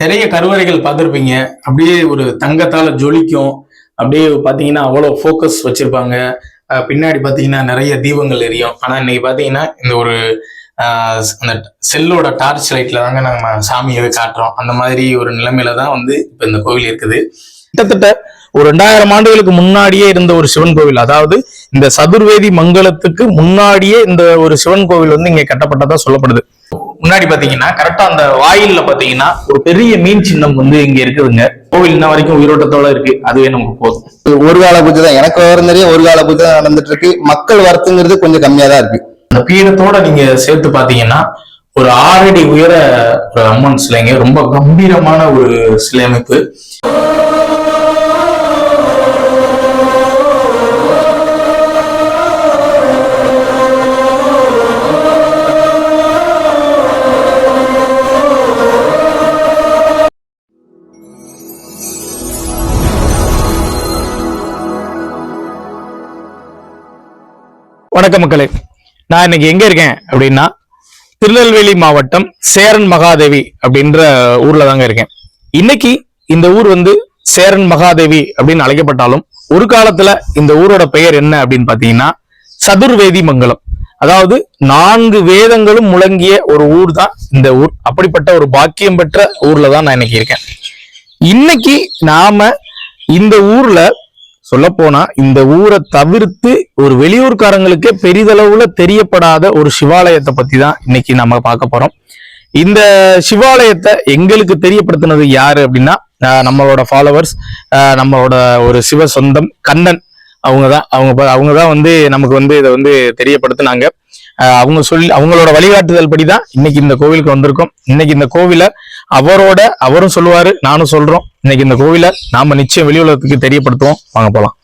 நிறைய கருவறைகள் பார்த்துருப்பீங்க. அப்படியே ஒரு தங்கத்தால ஜொலிக்கும். அப்படியே பார்த்தீங்கன்னா அவ்வளோ ஃபோக்கஸ் வச்சிருப்பாங்க. பின்னாடி பார்த்தீங்கன்னா நிறைய தீபங்கள் எரியும். ஆனால் இன்னைக்கு பார்த்தீங்கன்னா இந்த ஒரு ஆஹ் அந்த செல்லோட டார்ச் லைட்ல தாங்க நம்ம சாமியை காட்டுறோம். அந்த மாதிரி ஒரு நிலைமையில தான் வந்து இப்போ இந்த கோவில் இருக்குது. கிட்டத்தட்ட ஒரு ரெண்டாயிரம் ஆண்டுகளுக்கு முன்னாடியே இருந்த ஒரு சிவன் கோவில். அதாவது இந்த சதுர்வேதி மங்கலத்துக்கு முன்னாடியே இந்த ஒரு சிவன் கோவில் வந்து இங்க கட்டப்பட்டதா சொல்லப்படுது. முன்னாடி பாத்தீங்கன்னா கரெக்டா அந்த வாயில்ல பாத்தீங்கன்னா ஒரு பெரிய மீன் சின்னம் வந்து இங்க இருக்குதுங்க. கோவில் இன்ன வரைக்கும் உயிரோட்டத்தோட இருக்கு. அதுவே நமக்கு போதும். ஒரு கால பூஜை தான். எனக்கு விவரம் தெரியும் ஒரு கால பூஜை தான் நடந்துட்டு இருக்கு. மக்கள் வரத்துங்கிறது கொஞ்சம் கம்மியா தான் இருக்கு. அந்த பீடத்தோட நீங்க சேர்த்து பாத்தீங்கன்னா ஒரு ஆறடி உயர ஒரு அம்மன் சிலைங்க. ரொம்ப கம்பீரமான ஒரு சிலை அமைப்பு. வணக்க மக்களே. நான் இன்னைக்கு எங்க இருக்கேன் அப்படின்னா திருநெல்வேலி மாவட்டம் சேரன் மகாதேவி அப்படின்ற ஊர்ல தாங்க இருக்கேன். இன்னைக்கு இந்த ஊர் வந்து சேரன் மகாதேவி அப்படின்னு அழைக்கப்பட்டாலும் ஒரு காலத்துல இந்த ஊரோட பெயர் என்ன அப்படின்னு பாத்தீங்கன்னா சதுர்வேதி மங்கலம். அதாவது நான்கு வேதங்களும் முழங்கிய ஒரு ஊர் தான் இந்த ஊர். அப்படிப்பட்ட ஒரு பாக்கியம் பெற்ற ஊர்ல தான் நான் இன்னைக்கு இருக்கேன். இன்னைக்கு நாம இந்த ஊர்ல சொல்லப்போனா இந்த ஊரை தவிர்த்து ஒரு வெளியூர்காரங்களுக்கே பெரிதளவுல தெரியப்படாத ஒரு சிவாலயத்தை பத்தி தான் இன்னைக்கு நம்ம பார்க்க போறோம். இந்த சிவாலயத்தை எங்களுக்கு தெரியப்படுத்தினது யாரு அப்படின்னா நம்மளோட ஃபாலோவர்ஸ் நம்மளோட ஒரு சிவ சொந்தம் கண்ணன். அவங்க தான் அவங்க ப- அவங்க தான் வந்து நமக்கு வந்து இதை வந்து தெரியப்படுத்தினாங்க. அவங்க சொல்லி அவங்களோட வழிகாட்டுதல் படி தான் இன்னைக்கு இந்த கோவிலுக்கு வந்திருக்கோம். இன்னைக்கு இந்த கோவிலை அவரோட அவரும் சொல்லுவாரு நானும் சொல்றோம். இன்னைக்கு இந்த கோவிலை நாம நிச்சயம் வெளி உலகத்துக்கு தெரியப்படுத்துவோம். வாங்க போலாம்.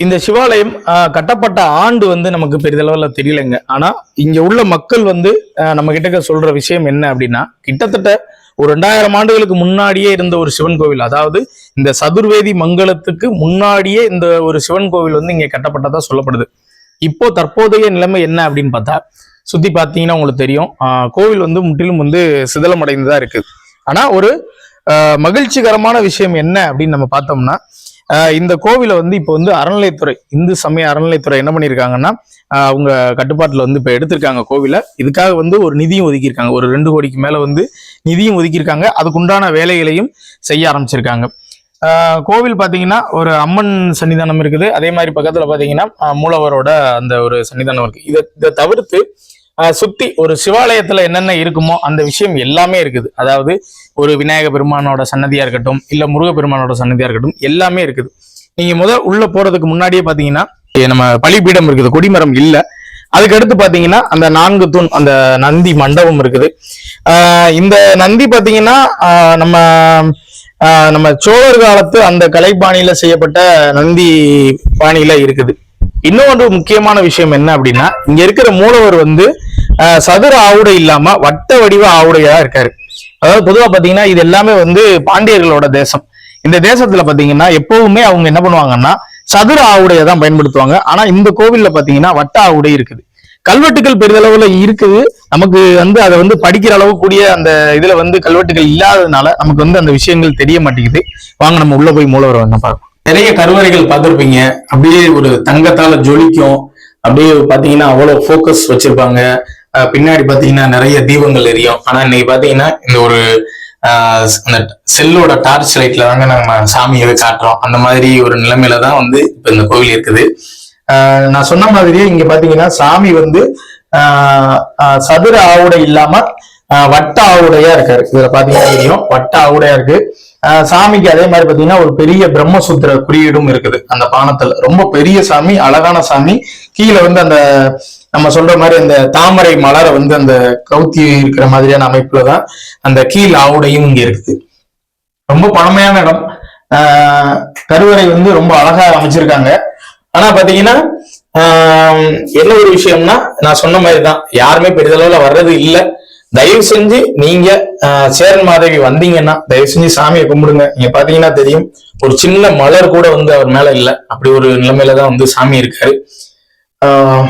இந்த சிவாலயம் ஆஹ், கட்டப்பட்ட ஆண்டு வந்து நமக்கு பெரிதளவில் தெரியலைங்க. ஆனா இங்க உள்ள மக்கள் வந்து ஆஹ், நம்ம கிட்ட சொல்ற விஷயம் என்ன அப்படின்னா கிட்டத்தட்ட ஒரு ரெண்டாயிரம் ஆண்டுகளுக்கு முன்னாடியே இருந்த ஒரு சிவன் கோவில். அதாவது இந்த சதுர்வேதி மங்கலத்துக்கு முன்னாடியே இந்த ஒரு சிவன் கோவில் வந்து இங்க கட்டப்பட்டதா சொல்லப்படுது. இப்போ தற்போதைய நிலைமை என்ன அப்படின்னு பார்த்தா சுத்தி பார்த்தீங்கன்னா உங்களுக்கு தெரியும் ஆஹ், கோவில் வந்து முற்றிலும் வந்து சிதலமடைந்துதான் இருக்குது ஆனா ஒரு மகிழ்ச்சிகரமான விஷயம் என்ன அப்படின்னு நம்ம பார்த்தோம்னா இந்த கோவிலை வந்து இப்போ வந்து அறநிலைத்துறை இந்து சமய அறநிலைத்துறை என்ன பண்ணியிருக்காங்கன்னா அவங்க கட்டுப்பாட்டில் வந்து இப்போ எடுத்திருக்காங்க கோவிலை. இதுக்காக வந்து ஒரு நிதியும் ஒதுக்கியிருக்காங்க. ஒரு ரெண்டு கோடிக்கு மேல வந்து நிதியும் ஒதுக்கியிருக்காங்க. அதுக்குண்டான வேலைகளையும் செய்ய ஆரம்பிச்சிருக்காங்க. கோவில் பார்த்தீங்கன்னா ஒரு அம்மன் சன்னிதானம் இருக்குது. அதே மாதிரி பக்கத்தில் பார்த்தீங்கன்னா மூலவரோட அந்த ஒரு சன்னிதானம் இருக்கு. இதை இதை தவிர்த்து சுத்தி ஒரு சிவாலயத்துல என்னென்ன இருக்குமோ அந்த விஷயம் எல்லாமே இருக்குது. அதாவது ஒரு விநாயக பெருமானோட சன்னதியா இருக்கட்டும் இல்ல முருக பெருமானோட சன்னதியா இருக்கட்டும் எல்லாமே இருக்குது. நீங்க முதல் உள்ள போறதுக்கு முன்னாடியே பாத்தீங்கன்னா நம்ம பலிபீடம் இருக்குது கொடிமரம் இல்ல. அதுக்கடுத்து பாத்தீங்கன்னா அந்த நான்கு தூண் அந்த நந்தி மண்டபம் இருக்குது. இந்த நந்தி பாத்தீங்கன்னா நம்ம நம்ம சோழர் காலத்து அந்த கலைப்பாணியில செய்யப்பட்ட நந்தி பாணியில இருக்குது. இன்னொரு முக்கியமான விஷயம் என்ன அப்படின்னா இங்க இருக்கிற மூலவர் வந்து சதுர ஆவுடை இல்லாம வட்ட வடிவ ஆவுடையா இருக்காரு. அதாவது பொதுவா பாத்தீங்கன்னா இது எல்லாமே வந்து பாண்டியர்களோட தேசம். இந்த தேசத்துல பாத்தீங்கன்னா எப்பவுமே அவங்க என்ன பண்ணுவாங்கன்னா சதுர ஆவுடையை தான் பயன்படுத்துவாங்க. ஆனா இந்த கோவில்ல பாத்தீங்கன்னா வட்ட ஆவுடை இருக்குது. கல்வெட்டுகள் பெரிதளவுல இருக்குது. நமக்கு வந்து அதை வந்து படிக்கிற அளவு கூடிய அந்த இதுல வந்து கல்வெட்டுகள் இல்லாததுனால நமக்கு வந்து அந்த விஷயங்கள் தெரிய மாட்டேங்குது. வாங்க நம்ம உள்ள போய் மூலவரை வந்து பார்க்கலாம். நிறைய கருவறைகள் பார்த்திருப்பீங்க. அப்படியே ஒரு தங்கத்தால ஜொலிக்கும். அப்படியே பாத்தீங்கன்னா அவ்வளவு ஃபோக்கஸ் வச்சிருப்பாங்க. பின்னாடி பாத்தீங்கன்னா நிறைய தீபங்கள் எரியும். ஆனா இன்னைக்கு பாத்தீங்கன்னா இந்த ஒரு ஆஹ் அந்த செல்லோட டார்ச் லைட்ல தாங்க நம்ம சாமியை காட்டுறோம். அந்த மாதிரி ஒரு நிலைமையில தான் வந்து இப்ப இந்த கோவில் இருக்குது. ஆஹ் நான் சொன்ன மாதிரியே இங்க பாத்தீங்கன்னா சாமி வந்து ஆஹ் ஆஹ் சதுர ஆவுடை இல்லாம வட்ட ஆவுடையா இருக்காரு. இதுல பாத்தீங்கன்னா தெரியும். வட்ட ஆவுடையா இருக்கு. ஆஹ் சாமிக்கு அதே மாதிரி பாத்தீங்கன்னா ஒரு பெரிய பிரம்மசூத்திர குறியீடும் இருக்குது. அந்த பானத்துல. ரொம்ப பெரிய சாமி அழகான சாமி. கீழே வந்து அந்த நம்ம சொல்ற மாதிரி அந்த தாமரை மலரை வந்து அந்த கவுத்தி இருக்கிற மாதிரியான அமைப்புல தான் அந்த கீழ் ஆவுடையும் இங்க இருக்குது. ரொம்ப பழமையான இடம். ஆஹ் கருவறை வந்து ரொம்ப அழகா அமைச்சிருக்காங்க. ஆனா பாத்தீங்கன்னா ஆஹ் என்ன ஒரு விஷயம்னா நான் சொன்ன மாதிரி தான் யாருமே பெரிதளவுல வர்றது இல்லை. தயவு செஞ்சு நீங்க சேரன் மாதேவி வந்தீங்கன்னா தயவு செஞ்சு சாமியை கும்பிடுங்க. நீங்க பாத்தீங்கன்னா தெரியும் ஒரு சின்ன மலர் கூட வந்து அவர் மேல இல்ல. அப்படி ஒரு நிலைமையில தான் வந்து சாமி இருக்காரு. ஆஹ்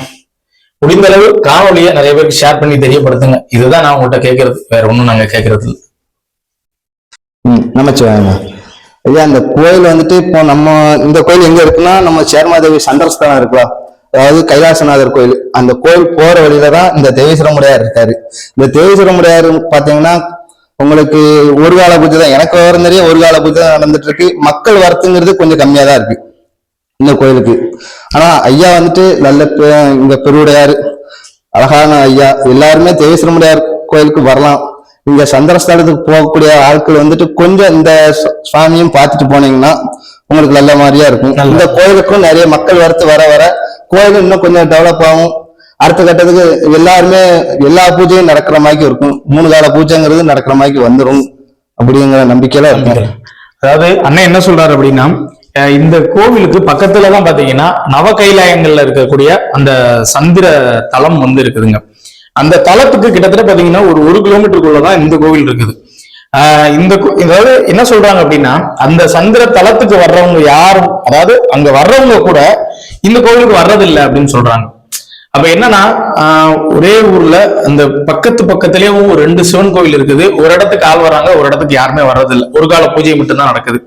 முடிந்த அளவு காணொலியை நிறைய பேருக்கு ஷேர் பண்ணி தெரியப்படுத்துங்க. இதுதான் நான் உங்கள்கிட்ட கேட்கறது வேற ஒண்ணும் நாங்க கேட்கறது இல்லை. நமச்சிவாயங்க. ஐயா அந்த கோயில் வந்துட்டு இப்போ நம்ம இந்த கோயில் எங்க இருக்குன்னா நம்ம சேர்மாதேவி ஸ்காரம் இருக்கலாம் அதாவது கைலாசநாதர் கோயில் அந்த கோயில் போற வழியில தான் இந்த தேவேஸ்வரமுடையார் இருக்காரு. இந்த தேவேஸ்வரமுடையார் பாத்தீங்கன்னா உங்களுக்கு ஒரு கால பூஜை தான் எனக்கு விவரம் தெரிய ஒரு கால பூஜை தான் நடந்துட்டு இருக்கு. மக்கள் வரத்துங்கிறது கொஞ்சம் கம்மியா தான் இருக்கு இந்த கோயிலுக்கு. ஆனா ஐயா வந்துட்டு நல்ல இங்க பெருவுடையார் அழகான ஐயா எல்லாருமே தேவேஸ்வரமுடையார் கோயிலுக்கு வரலாம். இங்க சந்திரஸ்தலத்துக்கு போகக்கூடிய ஆட்கள் வந்துட்டு கொஞ்சம் இந்த சுவாமியும் பார்த்துட்டு போனீங்கன்னா உங்களுக்கு நல்ல மாதிரியா இருக்கும். இந்த கோயிலுக்கும் நிறைய மக்கள் வரத்து வர வர கோயில் இன்னும் கொஞ்சம் டெவலப் ஆகும். அடுத்த கட்டத்துக்கு எல்லாருமே எல்லா பூஜையும் நடக்கிற மாதிரி இருக்கும். மூணு கால பூஜைங்கிறது நடக்கிற மாதிரி வந்துடும் அப்படிங்கிற நம்பிக்கையில இருக்கேன். அதாவது அண்ணன் என்ன சொல்றாரு அப்படின்னா இந்த கோவிலுக்கு பக்கத்துல தான் பாத்தீங்கன்னா நவ கைலாயங்கள்ல இருக்கக்கூடிய அந்த சந்திர தலம் வந்து இருக்குதுங்க. அந்த தலத்துக்கு கிட்டத்தட்ட பாத்தீங்கன்னா ஒரு ஒரு கிலோமீட்டருக்குள்ளதான் இந்த கோவில் இருக்குது. இந்த அதாவது என்ன சொல்றாங்க அப்படின்னா அந்த சந்திர தலத்துக்கு வர்றவங்க யாரும் அதாவது அங்க வர்றவங்க கூட இந்த கோவிலுக்கு வர்றதில்லை அப்படின்னு சொல்றாங்க. அப்ப என்னன்னா ஆஹ் ஒரே ஊர்ல அந்த பக்கத்து பக்கத்துலயும் ஒரு ரெண்டு சிவன் கோவில் இருக்குது. ஒரு இடத்துக்கு ஆள் வராங்க ஒரு இடத்துக்கு யாருமே வர்றதில்லை. ஒரு கால பூஜை மட்டும்தான் நடக்குது.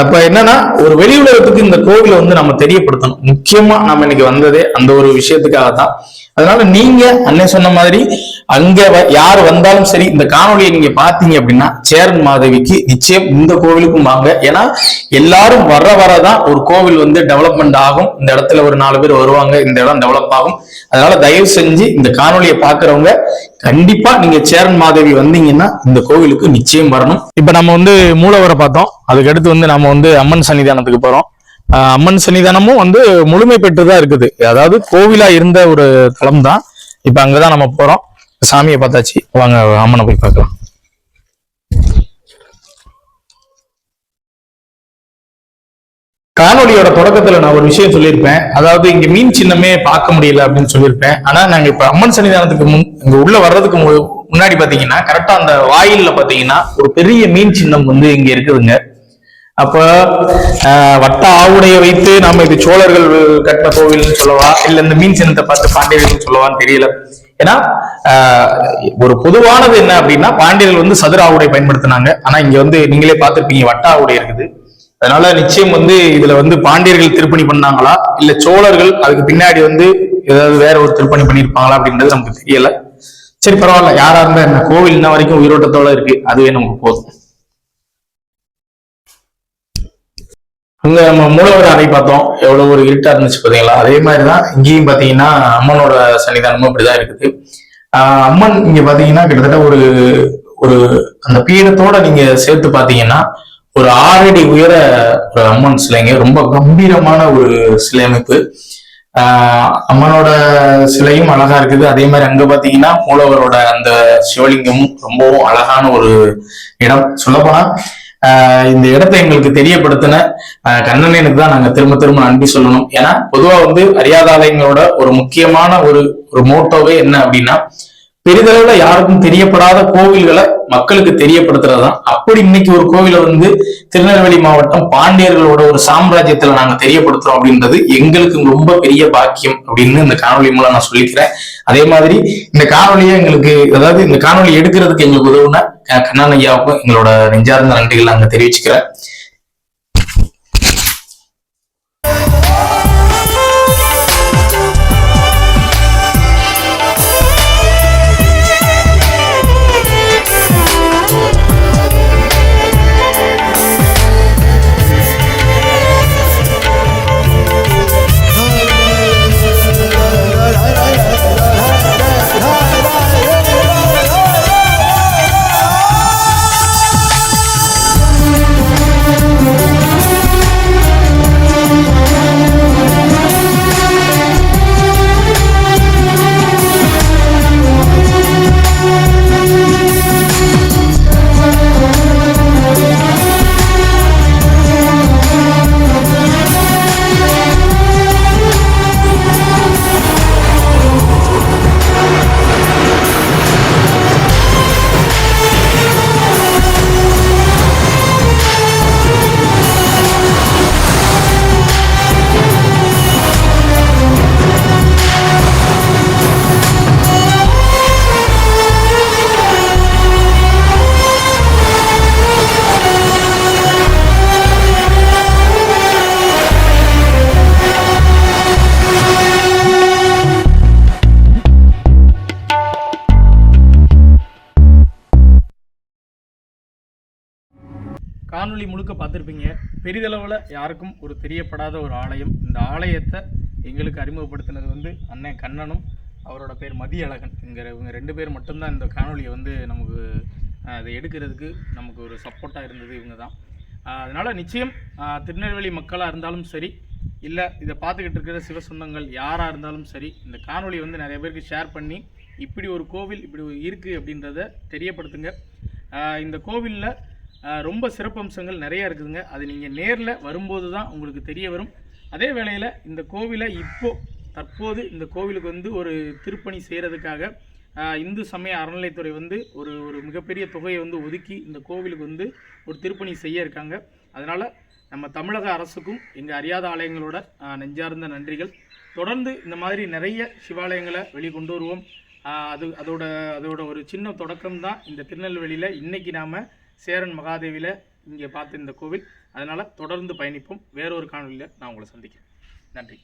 அப்ப என்னன்னா ஒரு வெளி உலகத்துக்கு இந்த கோவிலை வந்து நம்ம தெரியப்படுத்தணும். முக்கியமா நம்ம இன்னைக்கு வந்ததே அந்த ஒரு விஷயத்துக்காக தான் அதனால நீங்க அண்ணன் சொன்ன மாதிரி அங்க வ- யார் வந்தாலும் சரி இந்த காணொலியை நீங்க பாத்தீங்க அப்படின்னா சேரன் மாதவிக்கு நிச்சயம் இந்த கோவிலுக்கும் வாங்க. ஏன்னா எல்லாரும் வர வரதான் ஒரு கோவில் வந்து டெவலப்மெண்ட் ஆகும். இந்த இடத்துல ஒரு நாலு பேர் வருவாங்க இந்த இடம் டெவலப் ஆகும். அதனால தயவு செஞ்சு இந்த காணொலியை பாக்குறவங்க கண்டிப்பா நீங்க சேரன் மாதவி வந்தீங்கன்னா இந்த கோவிலுக்கு நிச்சயம் வரணும். இப்ப நம்ம வந்து மூலவரை பார்த்தோம். அதுக்கடுத்து வந்து நம்ம வந்து அம்மன் சன்னிதானத்துக்கு போறோம். அம்மன் சன்னிதானமும் வந்து முழுமை பெற்றுதான் இருக்குது. அதாவது கோவிலா இருந்த ஒரு தலம் தான் இப்ப அங்கதான் நம்ம போறோம். சாமியை பார்த்தாச்சு. வாங்க அம்மனை போய் பார்க்கலாம். காணொலியோட தொடக்கத்துல நான் ஒரு விஷயம் சொல்லியிருப்பேன். அதாவது இங்க மீன் சின்னமே பார்க்க முடியல அப்படின்னு சொல்லியிருப்பேன். ஆனா நாங்க இப்ப அம்மன் சன்னிதானத்துக்கு முன் இங்க உள்ள வர்றதுக்கு மு- முன்னாடி பாத்தீங்கன்னா கரெக்டா அந்த வாயில்ல பாத்தீங்கன்னா ஒரு பெரிய மீன் சின்னம் வந்து இங்க இருக்குதுங்க. அப்ப வட்ட ஆவுடைய வைத்து நம்ம இது சோழர்கள் கட்டின கோவில்னு சொல்லவா? இல்ல இந்த மீன் சின்னத்தை பார்த்து பாண்டியர்கள் சொல்லவான்னு தெரியல. ஏன்னா ஒரு பொதுவானது என்ன அப்படின்னா பாண்டியர்கள் வந்து சதுர ஆவுடை பயன்படுத்தினாங்க. ஆனா இங்க வந்து நீங்களே பார்த்துருப்பீங்க வட்ட ஆவுடை இருக்குது. அதனால நிச்சயம் வந்து இதுல வந்து பாண்டியர்கள் திருப்பணி பண்ணாங்களா? இல்ல சோழர்கள் அதுக்கு பின்னாடி வந்து ஏதாவது வேற ஒரு திருப்பணி பண்ணியிருப்பாங்களா அப்படின்றது நமக்கு தெரியல. சரி பரவாயில்ல. யாரா இருந்தா என்ன கோவில் இன்ன வரைக்கும் உயிரோட்டத்தோட இருக்கு. அதுவே நமக்கு போதும். அங்க நம்ம மூலவர் அறை பார்த்தோம். எவ்வளவு ஒரு இருட்டா இருந்துச்சு பாத்தீங்களா? அதே மாதிரிதான் இங்கேயும் பாத்தீங்கன்னா அம்மனோட சன்னிதானமும் அப்படிதான் இருக்குது. ஆஹ் அம்மன் இங்க பாத்தீங்கன்னா கிட்டத்தட்ட ஒரு ஒரு அந்த பீடத்தோட நீங்க சேர்த்து பாத்தீங்கன்னா ஒரு ஆறடி உயர ஒரு அம்மன் சிலைங்க. ரொம்ப கம்பீரமான ஒரு சிலை அமைப்பு. ஆஹ் அம்மனோட சிலையும் அழகா இருக்குது. அதே மாதிரி அங்க பாத்தீங்கன்னா மூலவரோட அந்த சிவலிங்கமும் ரொம்பவும் அழகான ஒரு இடம். சொல்லப்போனா இந்த இடத்தை எங்களுக்கு தெரியப்படுத்தின கண்ணனனுக்கு தான் நாங்க திரும்ப திரும்ப நன்றி சொல்லணும். ஏன்னா பொதுவா வந்து அறியாத ஆலயங்களோட ஒரு முக்கியமான ஒரு ஒரு மோட்டோவே என்ன அப்படின்னா பெரிதளவுல யாருக்கும் தெரியப்படாத கோவில்களை மக்களுக்கு தெரியப்படுத்துறதுதான். அப்படி இன்னைக்கு ஒரு கோவிலை வந்து திருநெல்வேலி மாவட்டம் பாண்டியர்களோட ஒரு சாம்ராஜ்யத்துல நாங்க தெரியப்படுத்துறோம் அப்படின்றது எங்களுக்கு ரொம்ப பெரிய பாக்கியம் அப்படின்னு இந்த காணொலி மூலம் நான் சொல்லிக்கிறேன். அதே மாதிரி இந்த காணொலியை எங்களுக்கு அதாவது இந்த காணொலி எடுக்கிறதுக்கு எங்களுக்கு உதவுன க- கண்ணன் ஐயாவுக்கும் எங்களோட நெஞ்சார்ந்த நன்றிகள் நாங்க தெரிவிச்சுக்கிறேன். முழுக்க பார்த்துருப்பீங்க. பெரிதளவில் யாருக்கும் ஒரு தெரியப்படாத ஒரு ஆலயம். இந்த ஆலயத்தை எங்களுக்கு அறிமுகப்படுத்தினது வந்து அண்ணன் கண்ணனும் அவரோட பேர் மதியழகன் இங்கே இவங்க ரெண்டு பேர் மட்டும்தான் இந்த காணொலியை வந்து நமக்கு அதை எடுக்கிறதுக்கு நமக்கு ஒரு சப்போர்ட்டாக இருந்தது இவங்க தான். அதனால் நிச்சயம் திருநெல்வேலி மக்களாக இருந்தாலும் சரி இல்லை இதை பார்த்துக்கிட்டு இருக்கிற சிவ சொந்தங்கள் யாராக இருந்தாலும் சரி இந்த காணொலி வந்து நிறைய பேருக்கு ஷேர் பண்ணி இப்படி ஒரு கோவில் இப்படி இருக்குது அப்படின்றத தெரியப்படுத்துங்க. இந்த கோவிலில் ரொம்ப சிறப்பம்சங்கள் நிறையா இருக்குதுங்க. அது நீங்கள் நேரில் வரும்போது தான் உங்களுக்கு தெரிய வரும். அதே வேளையில் இந்த கோவிலை இப்போ தற்போது இந்த கோவிலுக்கு வந்து ஒரு திருப்பணி செய்கிறதுக்காக இந்து சமய அறநிலைத்துறை வந்து ஒரு ஒரு மிகப்பெரிய தொகையை வந்து ஒதுக்கி இந்த கோவிலுக்கு வந்து ஒரு திருப்பணி செய்ய இருக்காங்க. அதனால் நம்ம தமிழக அரசுக்கும் எங்கள் அறியாத ஆலயங்களோட நெஞ்சார்ந்த நன்றிகள். தொடர்ந்து இந்த மாதிரி நிறைய சிவாலயங்களை வெளிக்கொண்டு வருவோம். அது அதோட அதோட ஒரு சின்ன தொடக்கம் தான் இந்த திருநெல்வேலியில். இன்றைக்கி நாம் சேரன் மகாதேவியில் இங்கே பார்த்து இந்த கோவில். அதனால் தொடர்ந்து பயணிப்போம். வேறொரு காணொலியில் நான் உங்களை சந்திக்கிறேன். நன்றி.